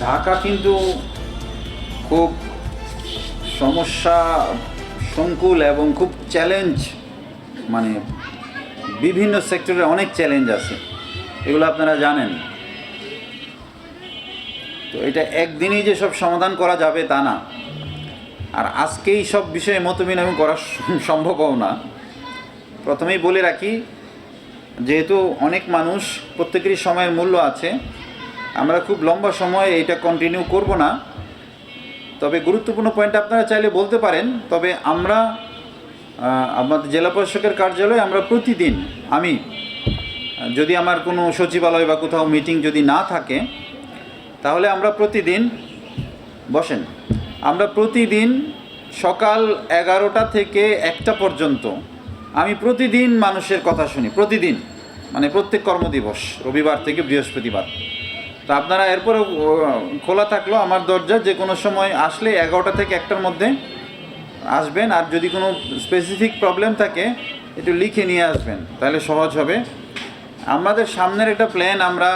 ঢাকা কিন্তু খুব সমস্যা সংকুল এবং খুব চ্যালেঞ্জ মানে বিভিন্ন সেক্টরে অনেক চ্যালেঞ্জ আছে। এগুলো আপনারা জানেন। তো এটা একদিনেই যে সব সমাধান করা যাবে তা না। আর আজকেই সব বিষয়ে মতবিনিময় করা সম্ভবও না। প্রথমেই বলে রাখি যেহেতু অনেক মানুষ প্রত্যেকেরই সময়ের মূল্য আছে, আমরা খুব লম্বা সময় এটা কন্টিনিউ করব না। তবে গুরুত্বপূর্ণ পয়েন্ট আপনারা চাইলে বলতে পারেন, তবে আমরা আমাদের জেলা প্রশাসকের কার্যালয়ে আমরা প্রতিদিন, আমি, যদি আমার কোনো সচিবালয় বা কোথাও মিটিং যদি না থাকে, তাহলে আমরা প্রতিদিন বসেন। আমরা প্রতিদিন সকাল এগারোটা থেকে একটা পর্যন্ত, আমি প্রতিদিন মানুষের কথা শুনি, প্রতিদিন। মানে প্রত্যেক কর্মদিবস, রবিবার থেকে বৃহস্পতিবার। তো আপনারা এরপরে খোলা থাকল আমার দরজা, যে কোনো সময় আসলে এগারোটা থেকে একটার মধ্যে আসবেন, আর যদি কোনো স্পেসিফিক প্রবলেম থাকে, একটু লিখে নিয়ে আসবেন, তাহলে সহজ হবে। আমাদের সামনের একটা প্ল্যান আমরা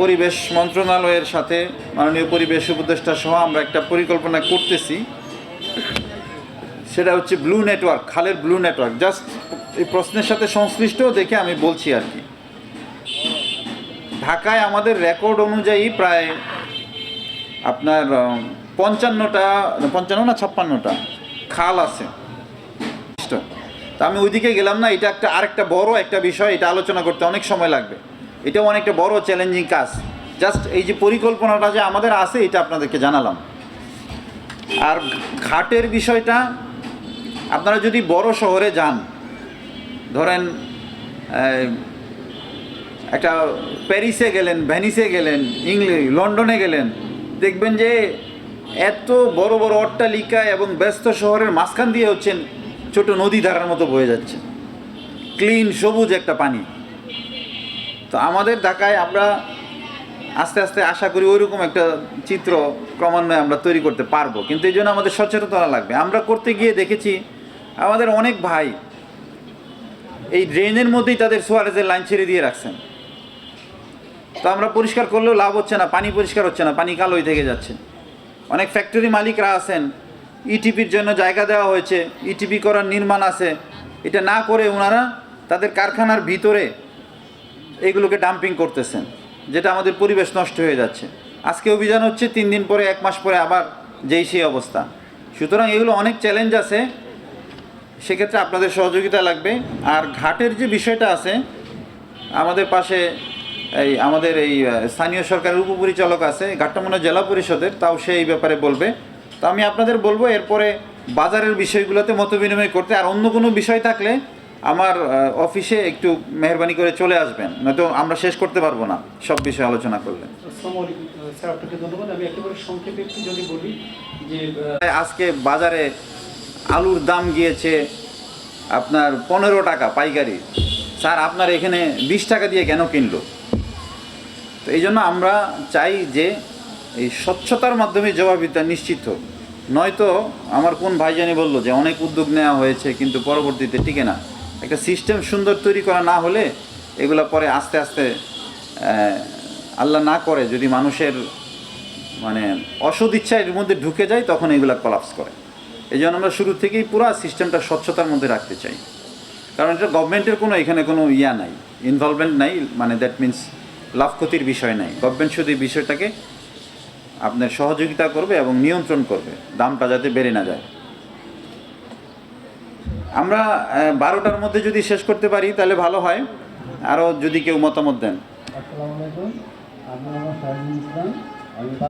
পরিবেশ মন্ত্রণালয়ের সাথে, মাননীয় পরিবেশ উপদেষ্টা সহ আমরা একটা পরিকল্পনা করতেছি। সেটা হচ্ছে ব্লু নেটওয়ার্ক খালের ব্লু নেটওয়ার্ক জাস্ট এই প্রশ্নের সাথে সংশ্লিষ্ট দেখে আমি বলছি আর কি। ঢাকায় আমাদের রেকর্ড অনুযায়ী প্রায় আপনার পঞ্চান্নটা, পঞ্চান্ন না ছাপ্পান্নটা খাল আছে। তা আমি ওইদিকে গেলাম না, এটা একটা আরেকটা বড় একটা বিষয়, এটা আলোচনা করতে অনেক সময় লাগবে। এটাও অনেকটা বড় চ্যালেঞ্জিং কাজ। জাস্ট এই যে পরিকল্পনাটা যে আমাদের আছে, এটা আপনাদেরকে জানালাম। আর ঘাটের বিষয়টা, আপনারা যদি বড় শহরে যান ধরেন একটা প্যারিসে গেলেন, ভ্যানিসে গেলেন ইংল্যান্ড লন্ডনে গেলেন, দেখবেন যে এত বড় বড় অট্টালিকা এবং ব্যস্ত শহরের মাঝখান দিয়ে হচ্ছেন ছোট নদী ধারার মতো বয়ে যাচ্ছে। ক্লিন, সবুজ একটা পানি। তো আমাদের ঢাকায় আমরা আস্তে আস্তে আশা করি ওইরকম একটা চিত্র ক্রমান্বয়ে আমরা তৈরি করতে পারব। কিন্তু এই জন্য আমাদের সচেতনতা লাগবে। আমরা করতে গিয়ে দেখেছি, আমাদের অনেক ভাই এই ড্রেনের মধ্যেই তাদের সোয়ারেজের লাইন ছেড়ে দিয়ে রাখছেন। তো আমরা পরিষ্কার করলেও লাভ হচ্ছে না, পানি পরিষ্কার হচ্ছে না, পানি কালোই থেকে যাচ্ছে। অনেক ফ্যাক্টরি মালিকরা আছেন ইটিপির জন্য জায়গা দেওয়া হয়েছে ইটিপি করার নির্মাণ আছে। এটা না করে ওনারা তাদের কারখানার ভিতরে এগুলোকে ডাম্পিং করতেছেন, যেটা আমাদের পরিবেশ নষ্ট হয়ে যাচ্ছে। আজকে অভিযান হচ্ছে, তিন দিন পরে, এক মাস পরে আবার যেই সেই অবস্থা। সুতরাং এগুলো অনেক চ্যালেঞ্জ আছে সেক্ষেত্রে আপনাদের সহযোগিতা লাগবে। আর ঘাটের যে বিষয়টা আছে আমাদের পাশে এই আমাদের এই স্থানীয় সরকারের উপপরিচালক আছে ঘাট্টামনা জেলা পরিষদের তাও সে এই ব্যাপারে বলবে। তো আমি আপনাদের বলব এরপরে বাজারের বিষয়গুলোতে মত বিনিময় করতে আর অন্য কোনো বিষয় থাকলে আমার অফিসে একটু মেহরবানি করে চলে আসবেন। নয়তো আমরা শেষ করতে পারব না সব বিষয়ে আলোচনা করলে। আসসালামু আলাইকুম আহ, স্যার আপনাকে ধন্যবাদ। আমি একেবারে সংক্ষেপে যদি বলি যে আজকে বাজারে আলুর দাম গিয়েছে আপনার পনেরো টাকা পাইকারি। স্যার, আপনার এখানে বিশ টাকা দিয়ে কেন কিনলো? তো এই জন্য আমরা চাই যে এই স্বচ্ছতার মাধ্যমে জবাবদিহিতা নিশ্চিত হোক। নয়তো আমার কোন ভাইজানি বলল যে অনেক উদ্যোগ নেওয়া হয়েছে কিন্তু পরবর্তীতে টিকে না। একটা সিস্টেম সুন্দর তৈরি করা না হলে এগুলো পরে আস্তে আস্তে আল্লাহ না করে। যদি মানুষের মানে অসদ ইচ্ছা এর মধ্যে ঢুকে যায়, তখন এগুলো কলাপস করে। এই জন্য আমরা শুরু থেকেই পুরো সিস্টেমটা স্বচ্ছতার মধ্যে রাখতে চাই। কারণ এটা গভর্নমেন্টের কোনো এখানে কোনো ইয়া নাই ইনভলভমেন্ট নাই মানে দ্যাট মিন্স লাভ ক্ষতির বিষয় নাই। গভর্নমেন্ট শুধু এই বিষয়টাকে আপনার সহযোগিতা করবে এবং নিয়ন্ত্রণ করবে, দামটা যাতে বেড়ে না যায়। আমরা বারোটার মধ্যে যদি শেষ করতে পারি, তাহলে ভালো হয়। আরও যদি কেউ মতামত দেন।